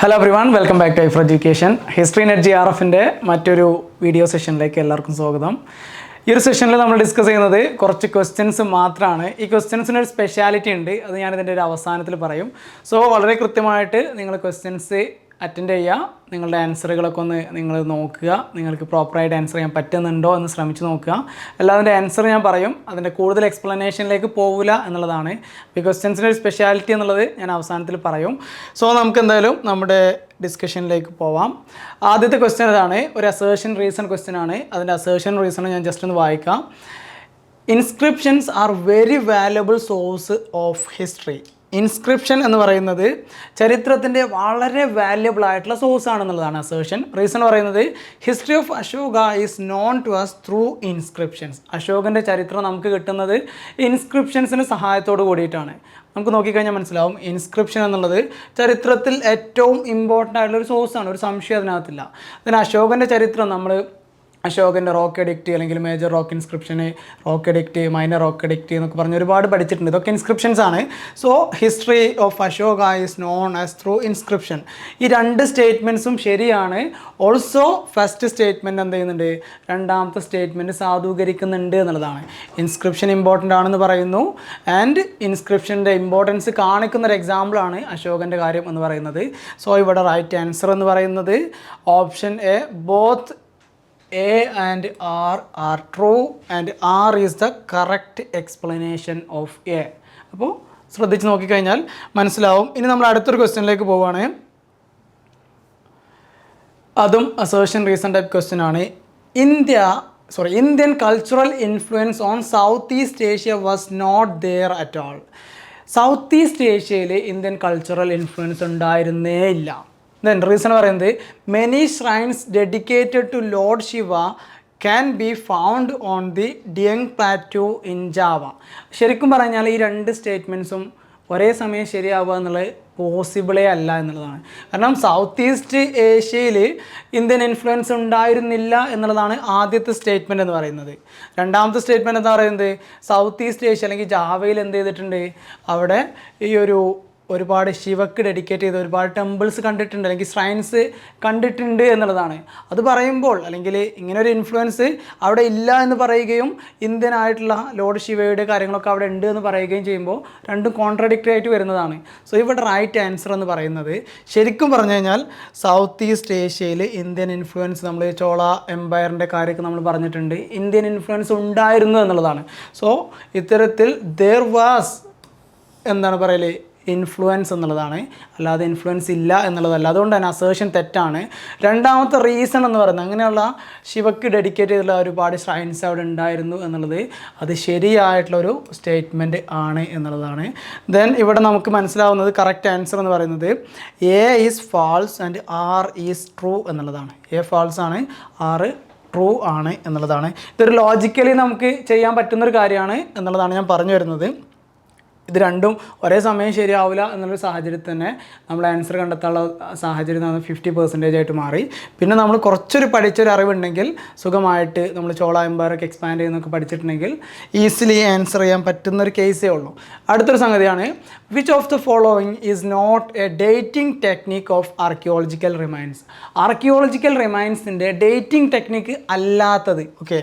Hello everyone welcome back to Aifer education history net R എഫിന്റെ മറ്റൊരു video സെഷനിലേക്ക് എല്ലാവർക്കും സ്വാഗതം. ഈ ഒരു സെഷനിൽ നമ്മൾ ഡിസ്കസ് ചെയ്യുന്നത് കുറച്ച് ക്വസ്റ്റ്യൻസ് മാത്രമാണ് ഈ ക്വസ്റ്റ്യൻസിന് ഒരു സ്പെഷ്യാലിറ്റി ഉണ്ട്. അത് ഞാൻ ഞാനിതിന്റെ ഒരു അവസാനത്തിൽ പറയും. സോ വളരെ കൃത്യമായിട്ട് നിങ്ങൾ ക്വസ്റ്റ്യൻസ് അറ്റൻഡ് ചെയ്യുക. നിങ്ങളുടെ ആൻസറുകളൊക്കെ ഒന്ന് നിങ്ങൾ നോക്കുക. നിങ്ങൾക്ക് പ്രോപ്പറായിട്ട് ആൻസർ ചെയ്യാൻ പറ്റുന്നുണ്ടോ എന്ന് ശ്രമിച്ച് നോക്കുക. എല്ലാതിന്റെ ആൻസർ ഞാൻ പറയും. അതിന്റെ കൂടുതൽ എക്സ്പ്ലനേഷനിലേക്ക് പോകില്ല എന്നുള്ളതാണ്. ഈ ക്വസ്റ്റ്യൻസിന്റെ ഒരു സ്പെഷ്യാലിറ്റി എന്നുള്ളത് ഞാൻ അവസാനത്തിൽ പറയും. സോ നമുക്ക് എന്തായാലും നമ്മുടെ ഡിസ്കഷനിലേക്ക് പോവാം. ആദ്യത്തെ ക്വസ്റ്റ്യൻ ഇതാണ്. ഒരു അസേഷൻ റീസൺ ക്വസ്റ്റ്യൻ ആണ്. അതിന്റെ അസേഷൻ റീസൺ ഞാൻ ജസ്റ്റ് ഒന്ന് വായിക്കാം. Inscriptions are very valuable source of history inscription എന്ന് പറയുന്നത് ചരിത്രത്തിന്റെ വളരെ വാല്യബിൾ ആയിട്ടുള്ള സോഴ്സ് ആണെന്നുള്ളതാണ് അസേഷൻ റീസൺ പറയുന്നത് history of Ashoka is known to us through inscriptions അശോകന്റെ ചരിത്രം നമുക്ക് കിട്ടുന്നത് ഇൻസ്ക്രിപ്ഷൻസിന് സഹായത്തോട് കൂടിയിട്ടാണ്. നമുക്ക് നോക്കിക്കഴിഞ്ഞാൽ മനസ്സിലാവും ഇൻസ്ക്രിപ്ഷൻ എന്നുള്ളത് ചരിത്രത്തിൽ ഏറ്റവും ഇമ്പോർട്ടന്റ് ആയിട്ടുള്ള ഒരു സോഴ്സാണ് ഒരു സംശയം അതിനകത്തില്ല. അതിന് അശോകന്റെ ചരിത്രം നമ്മൾ അശോകന്റെ റോക്ക് എഡിക്റ്റ് അല്ലെങ്കിൽ major rock ഇൻസ്ക്രിപ്ഷന് rock edict minor rock edict എന്നൊക്കെ പറഞ്ഞ് ഒരുപാട് പഠിച്ചിട്ടുണ്ട്. ഇതൊക്കെ ഇൻസ്ക്രിപ്ഷൻസ് ആണ്. So history of Ashoka is known as through inscription ഈ രണ്ട് സ്റ്റേറ്റ്മെന്റ്സും ശരിയാണ്. ഓൾസോ ഫസ്റ്റ് സ്റ്റേറ്റ്മെന്റ് എന്ത് ചെയ്യുന്നുണ്ട്? രണ്ടാമത്തെ സ്റ്റേറ്റ്മെന്റ് സാധൂകരിക്കുന്നുണ്ട് എന്നുള്ളതാണ്. ഇൻസ്ക്രിപ്ഷൻ ഇമ്പോർട്ടന്റ് ആണെന്ന് പറയുന്നു. ആൻഡ് ഇൻസ്ക്രിപ്ഷന്റെ ഇമ്പോർട്ടൻസ് കാണിക്കുന്ന ഒരു എക്സാമ്പിളാണ് അശോകന്റെ കാര്യം എന്ന് പറയുന്നത്. സോ ഇവിടെ റൈറ്റ് ആൻസർ എന്ന് പറയുന്നത്. Option A both A and R R true and R is the correct explanation of A അപ്പോൾ ശ്രദ്ധിച്ച് നോക്കിക്കഴിഞ്ഞാൽ മനസ്സിലാവും. ഇനി നമ്മൾ അടുത്തൊരു ക്വസ്റ്റ്യനിലേക്ക് പോവുകയാണ് അതും അസേർഷൻ റീസൺ ടൈപ്പ് ക്വസ്റ്റ്യൻ ആണ്. India sorry Indian cultural influence on south east Asia was not there at all south east ഏഷ്യയിൽ ഇന്ത്യൻ കൾച്ചറൽ ഇൻഫ്ലുവൻസ് ഉണ്ടായിരുന്നേ ഇല്ല. ദെൻ റീസൺ പറയുന്നത് many shrines dedicated to lord Shiva can be found on the Dieng Plateau in Java ശരിക്കും പറഞ്ഞാൽ ഈ രണ്ട് സ്റ്റേറ്റ്മെന്റ്സും ഒരേ സമയം ശരിയാവുക എന്നുള്ളത് പോസിബിളേ അല്ല എന്നുള്ളതാണ്. കാരണം സൗത്ത് ഈസ്റ്റ് ഏഷ്യയിൽ ഇന്ത്യൻ ഇൻഫ്ലുവൻസ് ഉണ്ടായിരുന്നില്ല എന്നുള്ളതാണ് ആദ്യത്തെ സ്റ്റേറ്റ്മെന്റ് എന്ന് പറയുന്നത്. രണ്ടാമത്തെ സ്റ്റേറ്റ്മെന്റ് എന്താ പറയുന്നത്? സൗത്ത് ഈസ്റ്റ് ഏഷ്യ അല്ലെങ്കിൽ ജാവയിൽ എന്ത് ചെയ്തിട്ടുണ്ട്? അവിടെ ഈ ഒരു ഒരുപാട് ശിവക്ക് ഡെഡിക്കേറ്റ് ചെയ്ത് ഒരുപാട് ടെമ്പിൾസ് കണ്ടിട്ടുണ്ട് അല്ലെങ്കിൽ ശ്രൈൻസ് കണ്ടിട്ടുണ്ട് എന്നുള്ളതാണ്. അത് പറയുമ്പോൾ അല്ലെങ്കിൽ ഇങ്ങനെ ഒരു ഇൻഫ്ലുവൻസ് അവിടെ ഇല്ല എന്ന് പറയുകയും ഇന്ത്യനായിട്ടുള്ള ലോർഡ് ശിവയുടെ കാര്യങ്ങളൊക്കെ അവിടെ ഉണ്ട് എന്ന് പറയുകയും ചെയ്യുമ്പോൾ രണ്ടും കോൺട്രഡിക്റ്റ് ആയിട്ട് വരുന്നതാണ്. സോ ഇവിടെ റൈറ്റ് ആൻസർ എന്ന് പറയുന്നത് ശരിക്കും പറഞ്ഞു കഴിഞ്ഞാൽ സൗത്ത് ഈസ്റ്റ് ഏഷ്യയിൽ ഇന്ത്യൻ ഇൻഫ്ലുവൻസ് നമ്മൾ ചോള എംപയറിന്റെ കാര്യമൊക്കെ നമ്മൾ പറഞ്ഞിട്ടുണ്ട്. ഇന്ത്യൻ ഇൻഫ്ലുവൻസ് ഉണ്ടായിരുന്നു എന്നുള്ളതാണ്. സോ ഇത്തരത്തിൽ ദേർ വാസ് എന്താണ് പറയൽ? ഇൻഫ്ലുവൻസ് എന്നുള്ളതാണ്. അല്ലാതെ ഇൻഫ്ലുവൻസ് ഇല്ല എന്നുള്ളതല്ല. അതുകൊണ്ട് തന്നെ അസേഷൻ തെറ്റാണ്. രണ്ടാമത്തെ റീസൺ എന്ന് പറയുന്നത് അങ്ങനെയുള്ള ശിവക്ക് ഡെഡിക്കേറ്റ് ചെയ്തിട്ടുള്ള ഒരുപാട് ഷ്രൈൻസ് അവിടെ ഉണ്ടായിരുന്നു എന്നുള്ളത് അത് ശരിയായിട്ടുള്ളൊരു സ്റ്റേറ്റ്മെന്റ് ആണ് എന്നുള്ളതാണ്. ദെൻ ഇവിടെ നമുക്ക് മനസ്സിലാവുന്നത് കറക്റ്റ് ആൻസർ എന്ന് പറയുന്നത് A is false and R is true എന്നുള്ളതാണ്. എ ഫാൾസ് ആണ് ആർ ട്രൂ ആണ് എന്നുള്ളതാണ്. ഇതൊരു ലോജിക്കലി നമുക്ക് ചെയ്യാൻ പറ്റുന്നൊരു കാര്യമാണ് എന്നുള്ളതാണ് ഞാൻ പറഞ്ഞു വരുന്നത്. ഇത് രണ്ടും ഒരേ സമയം ശരിയാവില്ല എന്നുള്ളൊരു സാഹചര്യത്തിൽ തന്നെ നമ്മൾ ആൻസർ കണ്ടെത്താനുള്ള സാഹചര്യം നമ്മൾ ഫിഫ്റ്റി പെർസെന്റേജ് ആയിട്ട് മാറി. പിന്നെ നമ്മൾ കുറച്ചൊരു പഠിച്ചൊരു അറിവുണ്ടെങ്കിൽ സുഖമായിട്ട് നമ്മൾ ചോള എംപയറൊക്കെ എക്സ്പാൻഡ് ചെയ്യുന്നൊക്കെ പഠിച്ചിട്ടുണ്ടെങ്കിൽ ഈസിലി ആൻസർ ചെയ്യാൻ പറ്റുന്ന ഒരു കേസേ ഉള്ളൂ. അടുത്തൊരു സംഗതിയാണ് which of the following is not a dating technique of archaeological remains archaeological റിമൈൻസിന്റെ dating technique അല്ലാത്തത് ഓക്കെ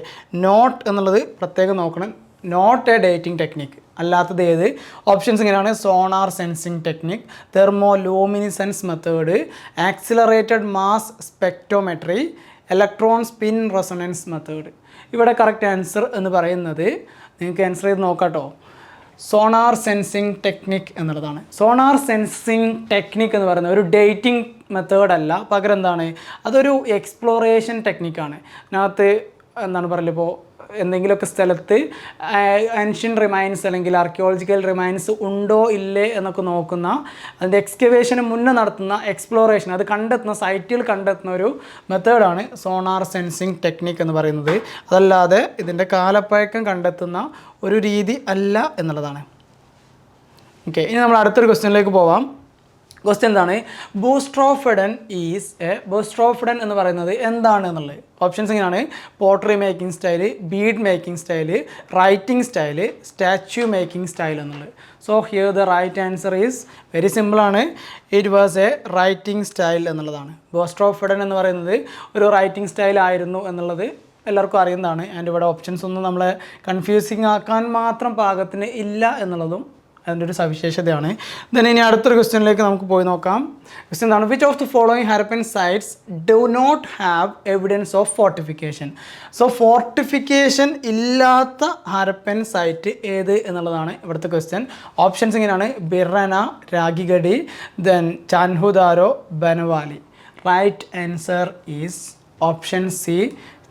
നോട്ട് എന്നുള്ളത് പ്രത്യേകം നോക്കണം. നോട്ട് എ ഡേറ്റിംഗ് ടെക്നിക്ക് അല്ലാത്തത് ഏത്? ഓപ്ഷൻസ് ഇങ്ങനെയാണ്. Sonar sensing technique thermo luminescence method accelerated mass spectrometry electron spin resonance method ഇവിടെ correct answer എന്ന് പറയുന്നത് നിങ്ങൾക്ക് ആൻസർ ചെയ്ത് നോക്കാട്ടോ. സോണാർ സെൻസിങ് ടെക്നിക് എന്നുള്ളതാണ്. സോണാർ സെൻസിങ് ടെക്നിക് എന്ന് പറയുന്നത് ഒരു ഡേറ്റിംഗ് മെത്തേഡ് അല്ല. പകരം എന്താണ്? അതൊരു എക്സ്പ്ലോറേഷൻ ടെക്നിക്കാണ് അതിനകത്ത് എന്താണ് പറയുക ഇപ്പോൾ എന്തെങ്കിലുമൊക്കെ സ്ഥലത്ത് ആൻഷ്യൻ റിമൈൻസ് അല്ലെങ്കിൽ ആർക്കിയോളജിക്കൽ റിമൈൻസ് ഉണ്ടോ ഇല്ലേ എന്നൊക്കെ നോക്കുന്ന അതിന്റെ എക്സ്കവേഷന് മുന്നേ നടത്തുന്ന എക്സ്പ്ലോറേഷൻ അത് കണ്ടെത്തുന്ന സൈറ്റിൽ കണ്ടെത്തുന്ന ഒരു മെത്തേഡാണ് സോണാർ സെൻസിങ് ടെക്നിക്ക് എന്ന് പറയുന്നത്. അതല്ലാതെ ഇതിന്റെ കാലപ്പഴക്കം കണ്ടെത്തുന്ന ഒരു രീതി അല്ല എന്നുള്ളതാണ്. ഓക്കെ ഇനി നമ്മൾ അടുത്തൊരു ക്വസ്റ്റ്യനിലേക്ക് പോവാം. ക്വസ്റ്റ്യൻ എന്താണ്? ബൂസ്ട്രോഫിഡൻ ഈസ് എ ബൂസ്ട്രോഫിഡൻ എന്ന് പറയുന്നത് എന്താണ് എന്നുള്ളത്? ഓപ്ഷൻസ് ഇങ്ങനെയാണ്. Pottery making style bead making style writing style statue making style എന്നുള്ളത്. So here the right answer is very സിമ്പിളാണ് it was a writing style എന്നുള്ളതാണ്. ബോസ്ട്രോഫിഡൻ എന്ന് പറയുന്നത് ഒരു റൈറ്റിംഗ് സ്റ്റൈൽ ആയിരുന്നു എന്നുള്ളത് എല്ലാവർക്കും അറിയുന്നതാണ്. ആൻഡ് ഇവിടെ ഓപ്ഷൻസ് ഒന്നും നമ്മളെ കൺഫ്യൂസിങ് ആക്കാൻ മാത്രം പാകത്തിന് ഇല്ല എന്നുള്ളതും അതിന്റെ ഒരു സവിശേഷതയാണ്. ദെൻ ഇനി അടുത്തൊരു ക്വസ്റ്റ്യനിലേക്ക് നമുക്ക് പോയി നോക്കാം. ക്വസ്റ്റ്യൻ എന്താണ് which of the following Harappan sites do not have evidence of fortification so fortification ഇല്ലാത്ത ഹാരപ്പൻ സൈറ്റ് ഏത് എന്നുള്ളതാണ് ഇവിടുത്തെ ക്വസ്റ്റ്യൻ ഓപ്ഷൻസ് ഇങ്ങനെയാണ് Bhirrana Rakhigarhi then Chanhudaro Banawali right answer is option C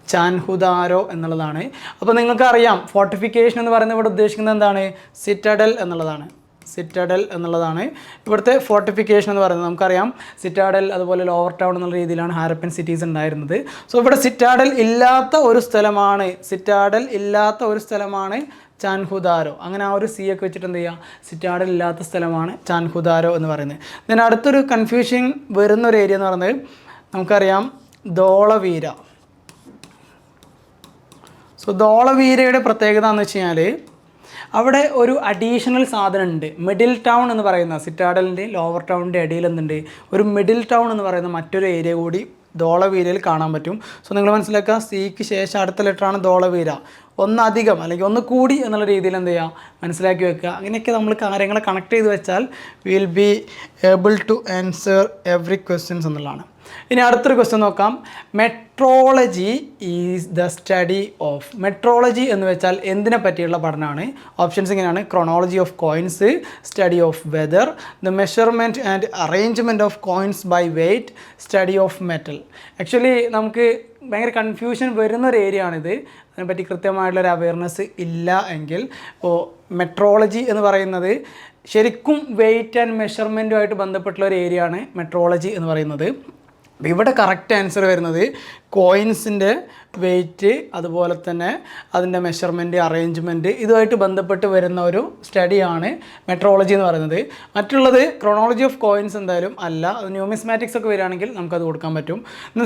Chanhudaro എന്നുള്ളതാണ്. അപ്പോൾ നിങ്ങൾക്കറിയാം ഫോർട്ടിഫിക്കേഷൻ എന്ന് പറയുന്നത് ഇവിടെ ഉദ്ദേശിക്കുന്നത് എന്താണ്? സിറ്റഡൽ എന്നുള്ളതാണ്. സിറ്റഡൽ എന്നുള്ളതാണ്. ഇവിടുത്തെ ഫോർട്ടിഫിക്കേഷൻ എന്ന് പറയുന്നത് നമുക്കറിയാം സിറ്റാഡൽ അതുപോലെ ലോവർ ടൗൺ എന്നുള്ള രീതിയിലാണ് ഹാരപ്പൻ സിറ്റീസ് ഉണ്ടായിരുന്നത്. സോ ഇവിടെ സിറ്റാഡൽ ഇല്ലാത്ത ഒരു സ്ഥലമാണ് സിറ്റാഡൽ ഇല്ലാത്ത ഒരു സ്ഥലമാണ് ചാൻഹുദാരോ. അങ്ങനെ ആ ഒരു സി ഒക്കെ വെച്ചിട്ട് എന്ത് ചെയ്യുക സിറ്റാഡൽ ഇല്ലാത്ത സ്ഥലമാണ് ചാൻഹുദാരോ എന്ന് പറയുന്നത്. ഇതിന് അടുത്തൊരു കൺഫ്യൂഷൻ വരുന്ന ഒരു ഏരിയ എന്ന് പറയുന്നത് നമുക്കറിയാം ധോളവീര. സോ ധോളവീരയുടെ പ്രത്യേകത എന്ന് വെച്ച് കഴിഞ്ഞാൽ അവിടെ ഒരു അഡീഷണൽ സാധനം ഉണ്ട് മിഡിൽ ടൗൺ എന്ന് പറയുന്ന സിറ്റാഡലിന്റെ ലോവർ ടൗണിന്റെ ഇടയിൽ എന്തുണ്ട്? ഒരു മിഡിൽ ടൗൺ എന്ന് പറയുന്ന മറ്റൊരു ഏരിയ കൂടി ധോളവീരയിൽ കാണാൻ പറ്റും. സോ നിങ്ങൾ മനസ്സിലാക്കുക സിക്ക് ശേഷം അടുത്ത ലെറ്ററാണ് ധോളവീര. ഒന്നധികം അല്ലെങ്കിൽ ഒന്ന് കൂടി എന്നുള്ള രീതിയിൽ എന്ത് ചെയ്യുക? മനസ്സിലാക്കി വെക്കുക. അങ്ങനെയൊക്കെ നമ്മൾ കാര്യങ്ങളെ കണക്ട് ചെയ്ത് വെച്ചാൽ will be able to answer every questions എന്നുള്ളതാണ്. ഇനി അടുത്തൊരു ക്വസ്റ്റ്യൻ നോക്കാം. Metrology is the study of metrology എന്ന് വെച്ചാൽ എന്തിനെ പറ്റിയുള്ള പഠനമാണ്? ഓപ്ഷൻസ് ഇങ്ങനെയാണ്. Chronology of coins study of weather the measurement and arrangement of coins by weight study of metal actually നമുക്ക് ഭയങ്കര കൺഫ്യൂഷൻ വരുന്ന ഒരു ഏരിയ ആണിത്. അതിനെപ്പറ്റി കൃത്യമായിട്ടുള്ളൊരു അവയർനെസ് ഇല്ല എങ്കിൽ ഇപ്പോൾ മെട്രോളജി എന്ന് പറയുന്നത് ശരിക്കും വെയിറ്റ് ആൻഡ് മെഷർമെന്റുമായിട്ട് ബന്ധപ്പെട്ടുള്ള ഒരു ഏരിയ ആണ് മെട്രോളജി എന്ന് പറയുന്നത്. അപ്പോൾ ഇവിടെ കറക്റ്റ് ആൻസർ വരുന്നത് കോയിൻസിന്റെ വെയിറ്റ് അതുപോലെ തന്നെ അതിന്റെ മെഷർമെന്റ് അറേഞ്ച്മെന്റ് ഇതുമായിട്ട് ബന്ധപ്പെട്ട് വരുന്ന ഒരു സ്റ്റഡിയാണ് മെട്രോളജി എന്ന് പറയുന്നത്. മറ്റുള്ളത് ക്രോണോളജി ഓഫ് കോയിൻസ് എന്തായാലും അല്ല. അത് ന്യൂമിസ്മാറ്റിക്സ് ഒക്കെ വരികയാണെങ്കിൽ നമുക്കത് കൊടുക്കാൻ പറ്റും.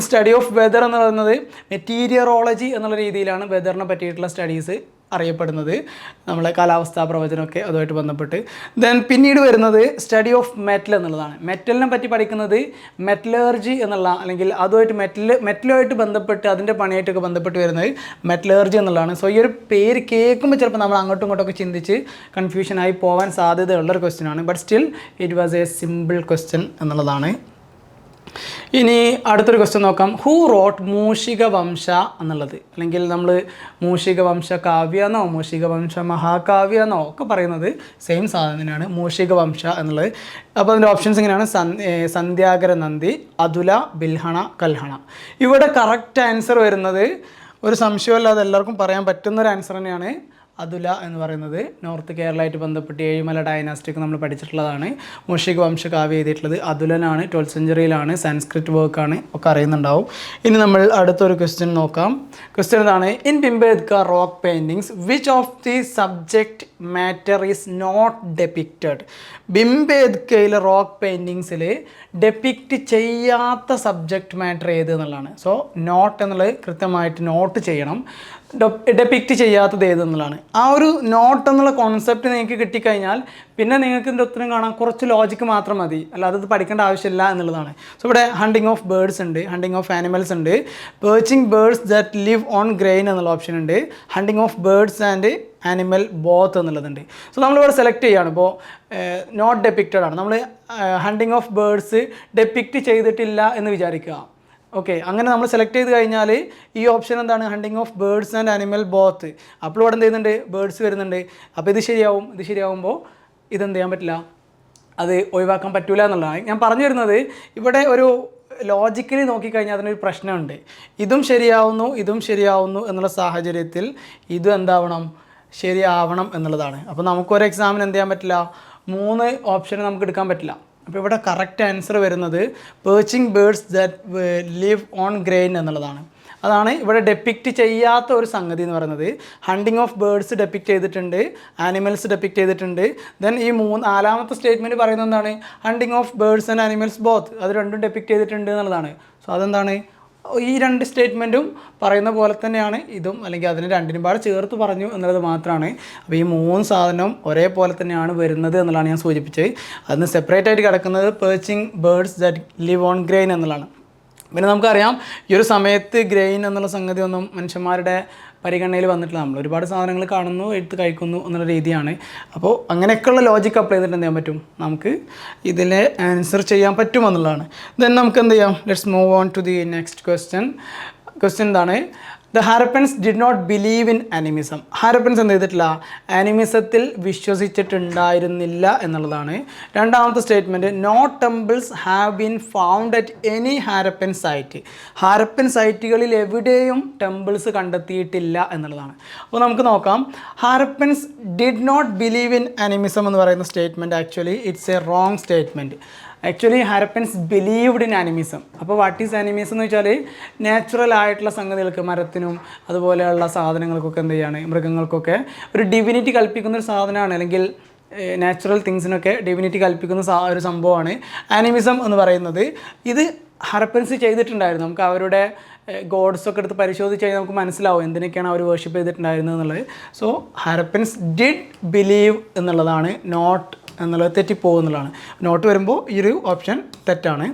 സ്റ്റഡി ഓഫ് വെതർ എന്ന് പറയുന്നത് മെറ്റീരിയറോളജി എന്നുള്ള രീതിയിലാണ് വെതറിനെ പറ്റിയിട്ടുള്ള സ്റ്റഡീസ് അറിയപ്പെടുന്നത്. നമ്മളെ കാലാവസ്ഥാ പ്രവചനമൊക്കെ അതുമായിട്ട് ബന്ധപ്പെട്ട്. ദെൻ പിന്നീട് വരുന്നത് സ്റ്റഡി ഓഫ് മെറ്റൽ എന്നുള്ളതാണ്. മെറ്റലിനെ പറ്റി പഠിക്കുന്നത് മെറ്റലേർജി എന്നുള്ള അല്ലെങ്കിൽ അതുമായിട്ട് മെറ്റൽ മെറ്റലുമായിട്ട് ബന്ധപ്പെട്ട് അതിന്റെ പണിയായിട്ടൊക്കെ ബന്ധപ്പെട്ട് വരുന്നത് മെറ്റലേർജി എന്നുള്ളതാണ്. സോ ഈ ഒരു പേര് കേൾക്കുമ്പോൾ ചിലപ്പോൾ നമ്മൾ അങ്ങോട്ടും ഇങ്ങോട്ടൊക്കെ ചിന്തിച്ച് കൺഫ്യൂഷനായി പോകാൻ സാധ്യതയുള്ളൊരു ക്വസ്റ്റ്യൻ ആണ്. But still it was a simple question എന്നുള്ളതാണ്. ഇനി അടുത്തൊരു ക്വസ്റ്റ്യൻ നോക്കാം. ഹൂ റോട്ട് മൂഷിക വംശ എന്നുള്ളത്? അല്ലെങ്കിൽ നമ്മൾ മൂഷിക വംശ കാവ്യ എന്നോ മൂഷിക വംശ മഹാകാവ്യ എന്നോ ഒക്കെ പറയുന്നത് സെയിം സാധനം തന്നെയാണ് മൂഷിക വംശ എന്നുള്ളത്. അപ്പോൾ അതിന്റെ ഓപ്ഷൻസ് ഇങ്ങനെയാണ്. സന് സന്ധ്യാകര നന്ദി അതുല ബിൽഹണ കൽഹണ. ഇവിടെ കറക്റ്റ് ആൻസർ വരുന്നത് ഒരു സംശയമല്ലാതെ എല്ലാവർക്കും പറയാൻ പറ്റുന്നൊരു ആൻസർ തന്നെയാണ് അതുല എന്ന് പറയുന്നത് നോർത്ത് കേരളമായിട്ട് ബന്ധപ്പെട്ട് ഏഴിമല ഡൈനാസ്റ്റിക് നമ്മൾ പഠിച്ചിട്ടുള്ളതാണ്. മുഷിക് വംശ കാവ്യം എഴുതിയിട്ടുള്ളത് അതുലനാണ് ട്വൽത്ത് സെഞ്ചുറിയിലാണ് സാൻസ്ക്രിറ്റ് വർക്കാണ് ഒക്കെ അറിയുന്നുണ്ടാവും. ഇനി നമ്മൾ അടുത്തൊരു ക്വസ്റ്റ്യൻ നോക്കാം. ക്വസ്റ്റ്യൻ ഇതാണ് in Bhimbetka rock paintings which of the subject matter is not depicted ബിംബേദ്കയിലെ rock പെയിന്റിങ്സിൽ ഡെപിക്റ്റ് ചെയ്യാത്ത സബ്ജക്റ്റ് മാറ്റർ ഏത് എന്നുള്ളതാണ്. സോ നോട്ട് എന്നുള്ളത് കൃത്യമായിട്ട് നോട്ട് ചെയ്യണം. ഡെപ്പിക്റ്റ് ചെയ്യാത്തത് ഏതെന്നുള്ളതാണ്. ആ ഒരു നോട്ട് എന്നുള്ള കോൺസെപ്റ്റ് നിങ്ങൾക്ക് കിട്ടിക്കഴിഞ്ഞാൽ പിന്നെ നിങ്ങൾക്ക് ഇതിന്റെ ഉത്തരം കാണാൻ കുറച്ച് ലോജിക്ക് മാത്രം മതി. അല്ലാതെ ഇത് പഠിക്കേണ്ട ആവശ്യമില്ല എന്നുള്ളതാണ്. സോ ഇവിടെ ഹണ്ടിങ് ഓഫ് ബേഡ്സ് ഉണ്ട് ഹണ്ടിങ് ഓഫ് ആനിമൽസ് ഉണ്ട്. Perching birds that live on grain എന്നുള്ള ഓപ്ഷൻ ഉണ്ട്. Hunting of birds and animal both എന്നുള്ളതുണ്ട് so നമ്മളിവിടെ സെലക്ട് ചെയ്യുകയാണ് ഇപ്പോൾ നോട്ട് ഡെപ്പിക്റ്റഡ് ആണ്. നമ്മൾ ഹണ്ടിങ് ഓഫ് ബേർഡ്സ് ഡെപ്പിക്റ്റ് ചെയ്തിട്ടില്ല എന്ന് വിചാരിക്കുക. ഓക്കെ അങ്ങനെ നമ്മൾ സെലക്ട് ചെയ്ത് കഴിഞ്ഞാൽ ഈ ഓപ്ഷൻ എന്താണ്? Hunting of birds and animal both അപ്പോൾ ഇവിടെ എന്ത് ചെയ്യുന്നുണ്ട്? ബേഡ്സ് വരുന്നുണ്ട്. അപ്പോൾ ഇത് ശരിയാവും. ഇത് ശരിയാവുമ്പോൾ ഇതെന്ത് ചെയ്യാൻ പറ്റില്ല? അത് ഒഴിവാക്കാൻ പറ്റില്ല എന്നുള്ളതാണ്. ഞാൻ പറഞ്ഞു വരുന്നത് ഇവിടെ ഒരു ലോജിക്കലി നോക്കിക്കഴിഞ്ഞാൽ അതിനൊരു പ്രശ്നമുണ്ട്. ഇതും ശരിയാവുന്നു ഇതും ശരിയാവുന്നു എന്നുള്ള സാഹചര്യത്തിൽ ഇതും എന്താവണം? ശരിയാവണം എന്നുള്ളതാണ്. അപ്പോൾ നമുക്കൊരു എക്സാമിന് എന്ത് ചെയ്യാൻ പറ്റില്ല? മൂന്ന് ഓപ്ഷൻ നമുക്ക് എടുക്കാൻ പറ്റില്ല. അപ്പോൾ ഇവിടെ കറക്റ്റ് ആൻസർ വരുന്നത് perching birds that live on grain എന്നുള്ളതാണ്. അതാണ് ഇവിടെ ഡെപ്പിക്റ്റ് ചെയ്യാത്ത ഒരു സംഗതി എന്ന് പറയുന്നത്. ഹണ്ടിങ് ഓഫ് ബേർഡ്സ് ഡെപ്പിക്റ്റ് ചെയ്തിട്ടുണ്ട് ആനിമൽസ് ഡെപ്പിക്റ്റ് ചെയ്തിട്ടുണ്ട്. ദെൻ ഈ മൂന്ന് നാലാമത്തെ സ്റ്റേറ്റ്മെന്റ് പറയുന്നത് എന്താണ്? Hunting of birds and animals both അത് രണ്ടും ഡെപ്പിക്റ്റ് ചെയ്തിട്ടുണ്ട് എന്നുള്ളതാണ്. സോ അതെന്താണ്? ഈ രണ്ട് സ്റ്റേറ്റ്മെന്റും പറയുന്ന പോലെ തന്നെയാണ്. ഇതും അല്ലെങ്കിൽ അതിന് രണ്ടിനും പാടെ ചേർത്ത് പറഞ്ഞു എന്നുള്ളത് മാത്രമാണ്. അപ്പോൾ ഈ മൂന്ന് സാധനവും ഒരേപോലെ തന്നെയാണ് വരുന്നത് എന്നുള്ളതാണ് ഞാൻ സൂചിപ്പിച്ചത്. അതിന് സെപ്പറേറ്റ് ആയിട്ട് കിടക്കുന്നത് perching birds that live on grain എന്നുള്ളതാണ്. പിന്നെ നമുക്കറിയാം ഈ ഒരു സമയത്ത് ഗ്രെയിൻ എന്നുള്ള സംഗതി ഒന്നും മനുഷ്യന്മാരുടെ പരിഗണനയിൽ വന്നിട്ടില്ല നമ്മൾ ഒരുപാട് സാധനങ്ങൾ കാണുന്നു എടുത്ത് കഴിക്കുന്നു എന്നുള്ള രീതിയാണ്. അപ്പോൾ അങ്ങനെയൊക്കെയുള്ള ലോജിക് അപ്ലൈ ചെയ്തിട്ട് എന്ത് ചെയ്യാൻ പറ്റും? നമുക്ക് ഇതിലെ ആൻസർ ചെയ്യാൻ പറ്റുമെന്നുള്ളതാണ് ദെൻ നമുക്ക് എന്ത് ചെയ്യാം? Let's move on to the next question question എന്താണ്? The Harappans did not believe in animism Harappans എന്ത് ചെയ്തിട്ടില്ല? അനിമിസത്തിൽ വിശ്വസിച്ചിട്ടുണ്ടായിരുന്നില്ല എന്നുള്ളതാണ്. രണ്ടാമത്തെ statement no temples have been found at any Harappan site Harappan സൈറ്റുകളിൽ എവിടെയും ടെമ്പിൾസ് കണ്ടെത്തിയിട്ടില്ല എന്നുള്ളതാണ്. അപ്പോൾ നമുക്ക് നോക്കാം. Harappans did not believe in animism എന്ന് പറയുന്ന statement actually it's a wrong statement actually Harappans believed in animism അപ്പോൾ വാട്ട് ഈസ് അനിമിസം എന്ന് വെച്ചാൽ നാച്ചുറൽ ആയിട്ടുള്ള സംഗതികൾക്ക് മരത്തിനും അതുപോലെയുള്ള സാധനങ്ങൾക്കൊക്കെ എന്ത് ചെയ്യാണ് മൃഗങ്ങൾക്കൊക്കെ ഒരു ഡിവിനിറ്റി കൽപ്പിക്കുന്ന ഒരു സാധനമാണ്. അല്ലെങ്കിൽ നാച്ചുറൽ തിങ്സിനൊക്കെ ഡിവിനിറ്റി കൽപ്പിക്കുന്ന ഒരു സംഭവമാണ്. ആനിമിസം എന്ന് പറയുന്നത് ഇത് ഹറപ്പൻസ് ചെയ്തിട്ടുണ്ടായിരുന്നു. നമുക്ക് അവരുടെ ഗോഡ്സ് ഒക്കെ എടുത്ത് പരിശോധിച്ച് കഴിഞ്ഞാൽ നമുക്ക് മനസ്സിലാവും എന്തിനൊക്കെയാണ് അവർ വേർഷിപ്പ് ചെയ്തിട്ടുണ്ടായിരുന്നത് എന്നുള്ളത്. സോ ഹറപ്പൻസ് ഡിഡ് ബിലീവ് എന്നുള്ളതാണ് നോട്ട് എന്നുള്ളത് തെറ്റിപ്പോകുന്നതാണ് നോട്ട് വരുമ്പോൾ ഈ ഒരു ഓപ്ഷൻ തെറ്റാണ്.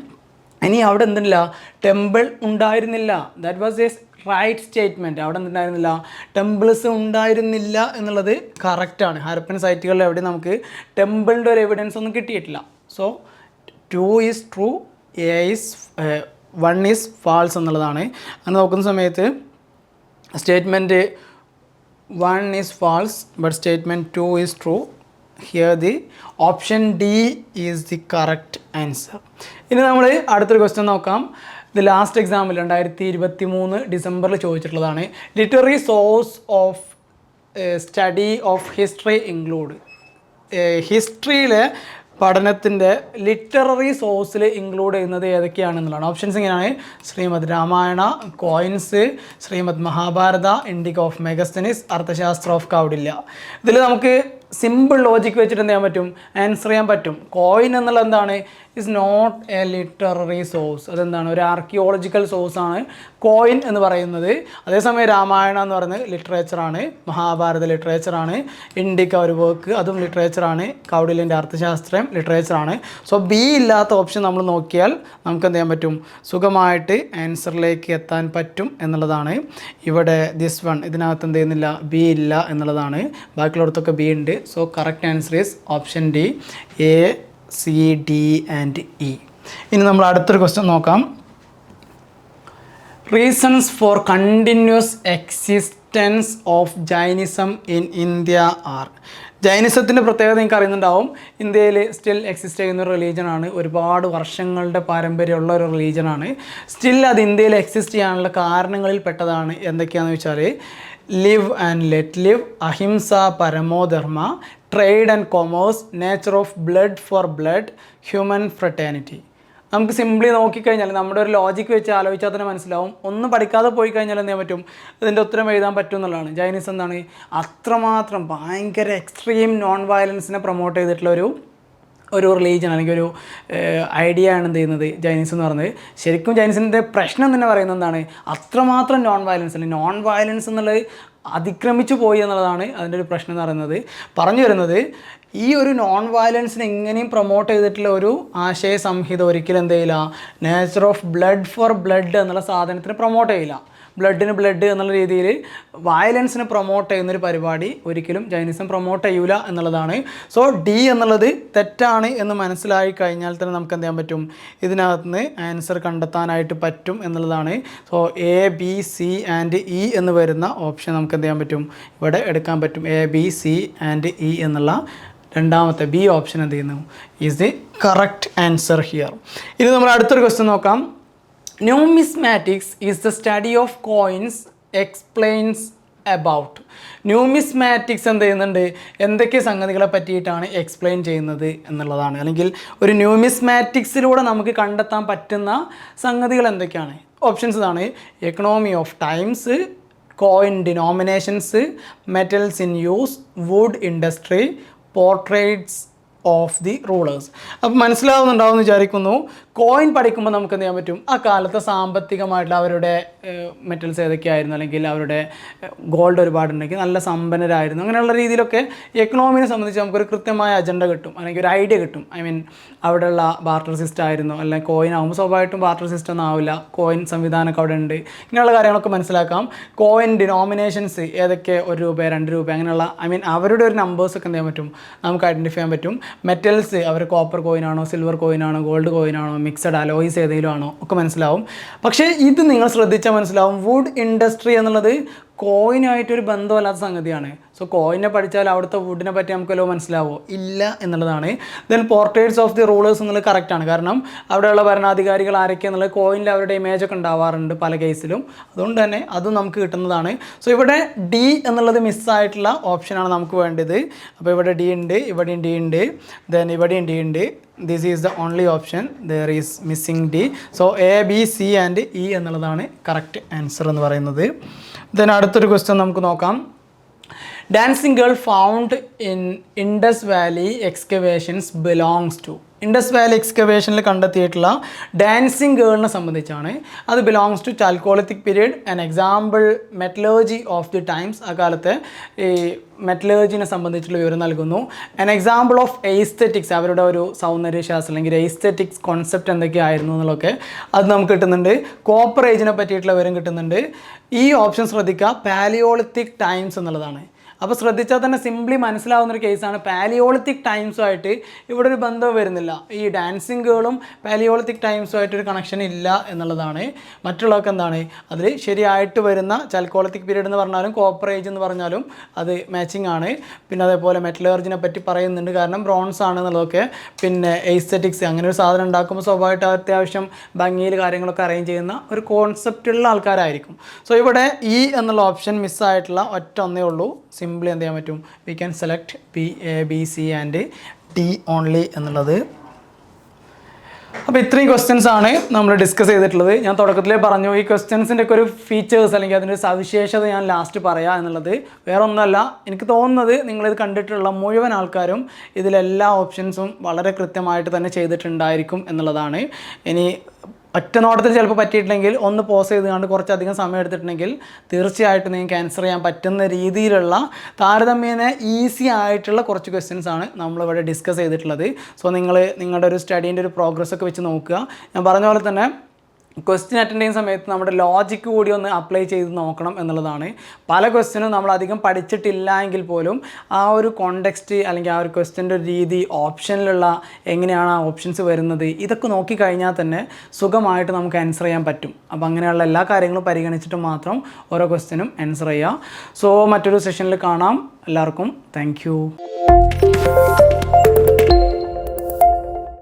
ഇനി അവിടെ എന്തില്ല ടെമ്പിൾ ഉണ്ടായിരുന്നില്ല. That was a right statement അവിടെ എന്തുണ്ടായിരുന്നില്ല? ടെമ്പിൾസ് ഉണ്ടായിരുന്നില്ല എന്നുള്ളത് കറക്റ്റാണ് ഹരപ്പൻ സൈറ്റുകളിൽ എവിടെ നമുക്ക് ടെമ്പിളിന്റെ ഒരു എവിഡൻസ് ഒന്നും കിട്ടിയിട്ടില്ല. So two is true A is one is false എന്നുള്ളതാണ്. അങ്ങനെ നോക്കുന്ന സമയത്ത് statement one is false but statement two is true here the option D is the correct answer ഇനി നമ്മൾ അടുത്തൊരു ക്വസ്റ്റ്യൻ നോക്കാം. ഇത് ലാസ്റ്റ് എക്സാമിൽ രണ്ടായിരത്തി ഇരുപത്തി മൂന്ന് ഡിസംബറിൽ ചോദിച്ചിട്ടുള്ളതാണ് literary source of study of history include ഹിസ്റ്ററിയിലെ പഠനത്തിന്റെ ലിറ്റററി സോഴ്സിൽ ഇൻക്ലൂഡ് ചെയ്യുന്നത് ഏതൊക്കെയാണെന്നുള്ളതാണ്. ഓപ്ഷൻസ് ഇങ്ങനെയാണ്. Shrimad Ramayana coins Shrimad Mahabharata Indica of Megasthenes Arthashastra of Kautilya ഇതിൽ നമുക്ക് സിമ്പിൾ ലോജിക്ക് വെച്ചിട്ട് എന്ത് ചെയ്യാൻ പറ്റും? ആൻസർ ചെയ്യാൻ പറ്റും. കോയിൻ എന്നുള്ള എന്താണ് is not a literary source അതെന്താണ്? ഒരു ആർക്കിയോളജിക്കൽ സോഴ്സാണ് കോയിൻ എന്ന് പറയുന്നത്. അതേസമയം രാമായണം എന്ന് പറയുന്നത് ലിറ്ററേച്ചറാണ് മഹാഭാരത ലിറ്ററേച്ചറാണ് ഇൻഡിക്ക ഒരു വർക്ക് അതും ലിറ്ററേച്ചറാണ് കൗടില്യന്റെ അർത്ഥശാസ്ത്രം ലിറ്ററേച്ചറാണ് സോ ബി ഇല്ലാത്ത ഓപ്ഷൻ നമ്മൾ നോക്കിയാൽ നമുക്ക് എന്ത് ചെയ്യാൻ പറ്റും? സുഖമായിട്ട് ആൻസറിലേക്ക് എത്താൻ പറ്റും എന്നുള്ളതാണ്. ഇവിടെ ദിസ് വൺ ഇതിനകത്ത് എന്ത് ചെയ്യുന്നില്ല? ബി ഇല്ല എന്നുള്ളതാണ്. ബാക്കിയുള്ളടത്തൊക്കെ ബി ഉണ്ട്. So correct answer is option D A C D and E ഇനി നമ്മൾ അടുത്തൊരു ക്വസ്റ്റ്യൻ നോക്കാം. Reasons for continuous existence of Jainism in India are ജൈനിസത്തിന്റെ പ്രത്യേകത നിങ്ങൾക്ക് അറിയുന്നുണ്ടാവും. ഇന്ത്യയിൽ സ്റ്റിൽ എക്സിസ്റ്റ് ചെയ്യുന്ന ഒരു റിലീജിയനാണ് ഒരുപാട് വർഷങ്ങളുടെ പാരമ്പര്യമുള്ള ഒരു റിലീജിയനാണ് സ്റ്റിൽ അത് ഇന്ത്യയിൽ എക്സിസ്റ്റ് ചെയ്യാനുള്ള കാരണങ്ങളിൽ പെട്ടതാണ്. എന്തൊക്കെയാണെന്ന് വെച്ചാൽ live and let live ahimsa പരമോധർമ്മ trade and commerce nature of blood for blood human fraternity നമുക്ക് സിംപ്ലി നോക്കിക്കഴിഞ്ഞാൽ നമ്മുടെ ഒരു ലോജിക്ക് വെച്ച് ആലോചിച്ചാൽ തന്നെ മനസ്സിലാവും. ഒന്നും പഠിക്കാതെ പോയി കഴിഞ്ഞാൽ എന്ത് പറ്റും? ഇതിന്റെ ഉത്തരം എഴുതാൻ പറ്റും എന്നുള്ളതാണ്. ജൈനിസം എന്താണ്? അത്രമാത്രം ഭയങ്കര എക്സ്ട്രീം നോൺ വയലൻസിനെ പ്രൊമോട്ട് ചെയ്തിട്ടുള്ള ഒരു ഒരു റിലീജിയൻ അല്ലെങ്കിൽ ഒരു ഐഡിയ ആണ് എന്ത് ചെയ്യുന്നത് ജൈനിസം എന്ന് പറയുന്നത്. ശരിക്കും ജൈനിസിന്റെ പ്രശ്നം തന്നെ പറയുന്നത് എന്താണ്? അത്രമാത്രം നോൺ വയലൻസ് അല്ലെങ്കിൽ നോൺ വയലൻസ് എന്നുള്ളത് അതിക്രമിച്ചു പോയി എന്നുള്ളതാണ് അതിന്റെ ഒരു പ്രശ്നം എന്ന് പറയുന്നത്. പറഞ്ഞു വരുന്നത് ഈ ഒരു നോൺ വയലൻസിനെ എങ്ങനെയും പ്രൊമോട്ട് ചെയ്തിട്ടുള്ള ഒരു ആശയ സംഹിത ഒരിക്കലും എന്ത് ചെയ്യില്ല. Nature of blood for blood എന്നുള്ള സാധനത്തിന് പ്രൊമോട്ട് ചെയ്യില്ല. ബ്ലഡിന് ബ്ലഡ് എന്നുള്ള രീതിയിൽ വയലൻസിനെ പ്രൊമോട്ട് ചെയ്യുന്നൊരു പരിപാടി ഒരിക്കലും ജൈനിസം പ്രൊമോട്ട് ചെയ്യൂല എന്നുള്ളതാണ്. സോ ഡി എന്നുള്ളത് തെറ്റാണ് എന്ന് മനസ്സിലായി കഴിഞ്ഞാൽ തന്നെ നമുക്ക് എന്ത് ചെയ്യാൻ പറ്റും? ഇതിനകത്ത് നിന്ന് ആൻസർ കണ്ടെത്താനായിട്ട് പറ്റും എന്നുള്ളതാണ്. So A B C and E എന്ന് വരുന്ന ഓപ്ഷൻ നമുക്ക് എന്ത് ചെയ്യാൻ പറ്റും? ഇവിടെ എടുക്കാൻ പറ്റും. A B C and E എന്നുള്ള രണ്ടാമത്തെ ബി ഓപ്ഷൻ എന്ത് ചെയ്യുന്നു? Is the correct answer here ഇനി നമ്മൾ അടുത്തൊരു ക്വസ്റ്റ്യൻ നോക്കാം. Numismatics is the study of coins explains about numismatics എന്ത് ചെയ്യുന്നുണ്ട്? എന്തൊക്കെ സംഗതികളെ പറ്റിയിട്ടാണ് എക്സ്പ്ലെയിൻ ചെയ്യുന്നത് എന്നുള്ളതാണ്. അല്ലെങ്കിൽ ഒരു ന്യൂമിസ്മാറ്റിക്സിലൂടെ നമുക്ക് കണ്ടെത്താൻ പറ്റുന്ന സംഗതികൾ എന്തൊക്കെയാണ്? ഓപ്ഷൻസ് ഇതാണ്. Economy of times coin denominations metals in use wood industry portraits of the rulers അപ്പോൾ മനസ്സിലാവുന്നുണ്ടാവും എന്ന് വിചാരിക്കുന്നു. കോയിൻ പഠിക്കുമ്പോൾ നമുക്ക് എന്ത് ചെയ്യാൻ പറ്റും? ആ കാലത്തെ സാമ്പത്തികമായിട്ടുള്ള അവരുടെ മെറ്റൽസ് ഏതൊക്കെയായിരുന്നു? അല്ലെങ്കിൽ അവരുടെ ഗോൾഡ് ഒരുപാടുണ്ടെങ്കിൽ നല്ല സമ്പന്നരായിരുന്നു. അങ്ങനെയുള്ള രീതിയിലൊക്കെ എക്കണോമിനെ സംബന്ധിച്ച് നമുക്കൊരു കൃത്യമായ അജണ്ട കിട്ടും. അല്ലെങ്കിൽ ഒരു ഐഡിയ കിട്ടും. ഐ മീൻ അവിടെയുള്ള ബാർട്ടർ സിസ്റ്റം ആയിരുന്നു. അല്ലെങ്കിൽ കോയിൻ ആകുമ്പോൾ സ്വാഭാവികമായിട്ടും ബാർട്ടർ സിസ്റ്റം ഒന്നും ആവില്ല. കോയിൻ സംവിധാനമൊക്കെ അവിടെ ഉണ്ട്. ഇങ്ങനെയുള്ള കാര്യങ്ങളൊക്കെ മനസ്സിലാക്കാം. കോയിൻ ഡിനോമിനേഷൻസ് ഏതൊക്കെ? ഒരു രൂപ രണ്ട് രൂപ അങ്ങനെയുള്ള ഐ മീൻ അവരുടെ ഒരു നമ്പേഴ്സൊക്കെ എന്ത് ചെയ്യാൻ പറ്റും? നമുക്ക് ഐഡന്റിഫൈ ചെയ്യാൻ പറ്റും. മെറ്റൽസ് അവർ കോപ്പർ കോയിനാണോ സിൽവർ കോയിനാണോ ഗോൾഡ് കോയിനാണോ മിക്സഡ് അലോയിസ് ഏതെങ്കിലും ആണോ? ഒക്കെ മനസ്സിലാവും. പക്ഷേ ഇത് നിങ്ങൾ ശ്രദ്ധിച്ചാൽ മനസ്സിലാവും. വുഡ് ഇൻഡസ്ട്രി എന്നുള്ളത് കോയിനായിട്ടൊരു ബന്ധമല്ലാത്ത സംഗതിയാണ്. സോ കോയിനെ പഠിച്ചാൽ അവിടുത്തെ വുഡിനെ പറ്റി നമുക്ക് വല്ലതും മനസ്സിലാവോ? ഇല്ല എന്നുള്ളതാണ്. Then portraits of the rulers എന്നുള്ളത് കറക്റ്റാണ് കാരണം അവിടെയുള്ള ഭരണാധികാരികൾ ആരൊക്കെ എന്നുള്ളത് കോയിനിൽ അവരുടെ ഇമേജ് ഒക്കെ ഉണ്ടാവാറുണ്ട് പല കേസിലും അതുകൊണ്ട് തന്നെ അതും നമുക്ക് കിട്ടുന്നതാണ്. സോ ഇവിടെ ഡി എന്നുള്ളത് മിസ്സായിട്ടുള്ള ഓപ്ഷനാണ് നമുക്ക് വേണ്ടത്. അപ്പോൾ ഇവിടെ ഡി ഉണ്ട് ഇവിടെയും ഡി ഉണ്ട് ദെൻ ഇവിടെയും ഡി ഉണ്ട്. This is the only option there is missing D so A B C and E എന്നുള്ളതാണ് കറക്റ്റ് ആൻസർ എന്ന് പറയുന്നത്. ദെൻ അടുത്തൊരു ക്വസ്റ്റ്യൻ നമുക്ക് നോക്കാം. Dancing girl found in Indus valley excavations belongs to Indus valley എക്സ്കവേഷനിൽ കണ്ടെത്തിയിട്ടുള്ള dancing ഗേളിനെ സംബന്ധിച്ചാണ്. അത് belongs to chalcolithic period and example metallurgy of the times ആ കാലത്തെ ഈ മെറ്റലോജിനെ സംബന്ധിച്ചുള്ള വിവരം നൽകുന്നു. ആൻ എക്സാമ്പിൾ ഓഫ് എയ്സ്തെറ്റിക്സ് അവരുടെ ഒരു സൗന്ദര്യശാസ്ത്രം അല്ലെങ്കിൽ എയ്സ്തെറ്റിക്സ് കോൺസെപ്റ്റ് എന്തൊക്കെയായിരുന്നു എന്നുള്ളതൊക്കെ അത് നമുക്ക് കിട്ടുന്നുണ്ട്. കോപ്പർ ഏജിനെ പറ്റിയിട്ടുള്ള വിവരം കിട്ടുന്നുണ്ട്. ഈ ഓപ്ഷൻ ശ്രദ്ധിക്കുക. പാലിയോളിത്തിക് ടൈംസ് എന്നുള്ളതാണ്. അപ്പോൾ ശ്രദ്ധിച്ചാൽ തന്നെ സിംപ്ലി മനസ്സിലാവുന്ന ഒരു കേസാണ് പാലിയോളിത്തിക് ടൈംസുമായിട്ട് ഇവിടെ ഒരു ബന്ധം വരുന്നില്ല. ഈ ഡാൻസിങ് ഗേളും പാലിയോളിത്തിക് ടൈംസുമായിട്ട് ഒരു കണക്ഷൻ ഇല്ല എന്നുള്ളതാണ്. മറ്റുള്ളവർക്ക് എന്താണ്? അതിൽ ശരിയായിട്ട് വരുന്ന ചൽക്കോളത്തിക് പീരീഡ് എന്ന് പറഞ്ഞാലും കോപ്പറേജ് എന്ന് പറഞ്ഞാലും അത് മാച്ചിങ് ആണ്. പിന്നെ അതേപോലെ മെറ്റലേർജിനെ പറ്റി പറയുന്നുണ്ട്. കാരണം ബ്രോൺസ് ആണ് എന്നുള്ളതൊക്കെ. പിന്നെ എയ്സ്തെറ്റിക്സ് അങ്ങനെ ഒരു സാധനം ഉണ്ടാക്കുമ്പോൾ സ്വാഭാവികമായിട്ട് അത്യാവശ്യം ഭംഗിയിൽ കാര്യങ്ങളൊക്കെ അറേഞ്ച് ചെയ്യുന്ന ഒരു കോൺസെപ്റ്റ് ഉള്ള ആൾക്കാരായിരിക്കും. സോ ഇവിടെ ഇ എന്നുള്ള ഓപ്ഷൻ മിസ്സായിട്ടുള്ള ഒറ്റ ഒന്നേ ഉള്ളൂ. സിംപ്ലി എന്ത് ചെയ്യാൻ പറ്റും? We can select P A B C and T only എന്നുള്ളത്. അപ്പോൾ ഇത്രയും ക്വസ്റ്റ്യൻസ് ആണ് നമ്മൾ ഡിസ്കസ് ചെയ്തിട്ടുള്ളത്. ഞാൻ തുടക്കത്തിലേ പറഞ്ഞു ഈ ക്വസ്റ്റ്യൻസിന്റെ ഒക്കെ ഒരു ഫീച്ചേഴ്സ് അല്ലെങ്കിൽ അതിന്റെ സവിശേഷത ഞാൻ ലാസ്റ്റ് പറയാം എന്നുള്ളത്. വേറെ ഒന്നുമല്ല എനിക്ക് തോന്നുന്നത് നിങ്ങളിത് കണ്ടിട്ടുള്ള മുഴുവൻ ആൾക്കാരും ഇതിലെല്ലാ ഓപ്ഷൻസും വളരെ കൃത്യമായിട്ട് തന്നെ ചെയ്തിട്ടുണ്ടായിരിക്കും എന്നുള്ളതാണ്. ഇനി ഒറ്റ നോട്ടത്തിൽ ചിലപ്പോൾ പറ്റിയിട്ടില്ലെങ്കിൽ ഒന്ന് പോസ് ചെയ്ത് കണ്ട് കുറച്ചധികം സമയം എടുത്തിട്ടുണ്ടെങ്കിൽ തീർച്ചയായിട്ടും നിങ്ങൾക്ക് ആൻസർ ചെയ്യാൻ പറ്റുന്ന രീതിയിലുള്ള താരതമ്യേന ഈസി ആയിട്ടുള്ള കുറച്ച് ക്വസ്റ്റ്യൻസ് ആണ് നമ്മളിവിടെ ഡിസ്കസ് ചെയ്തിട്ടുള്ളത്. സോ നിങ്ങൾ നിങ്ങളുടെ ഒരു സ്റ്റഡീന്റെ ഒരു പ്രോഗ്രസ് ഒക്കെ വെച്ച് നോക്കുക. ഞാൻ പറഞ്ഞ പോലെ തന്നെ ക്വസ്റ്റ്യൻ അറ്റൻഡ് ചെയ്യുന്ന സമയത്ത് നമ്മുടെ ലോജിക്ക് കൂടി ഒന്ന് അപ്ലൈ ചെയ്ത് നോക്കണം എന്നുള്ളതാണ്. പല ക്വസ്റ്റ്യനും നമ്മൾ അധികം പഠിച്ചിട്ടില്ല എങ്കിൽ പോലും ആ ഒരു കോണ്ടെക്സ്റ്റ് അല്ലെങ്കിൽ ആ ഒരു ക്വസ്റ്റ്യന്റെ ഒരു രീതി ഓപ്ഷനിലുള്ള എങ്ങനെയാണ് ആ ഓപ്ഷൻസ് വരുന്നത് ഇതൊക്കെ നോക്കിക്കഴിഞ്ഞാൽ തന്നെ സുഖമായിട്ട് നമുക്ക് ആൻസർ ചെയ്യാൻ പറ്റും. അപ്പോൾ അങ്ങനെയുള്ള എല്ലാ കാര്യങ്ങളും പരിഗണിച്ചിട്ട് മാത്രം ഓരോ ക്വസ്റ്റ്യനും ആൻസർ ചെയ്യുക. സോ മറ്റൊരു സെഷനിൽ കാണാം. എല്ലാവർക്കും താങ്ക്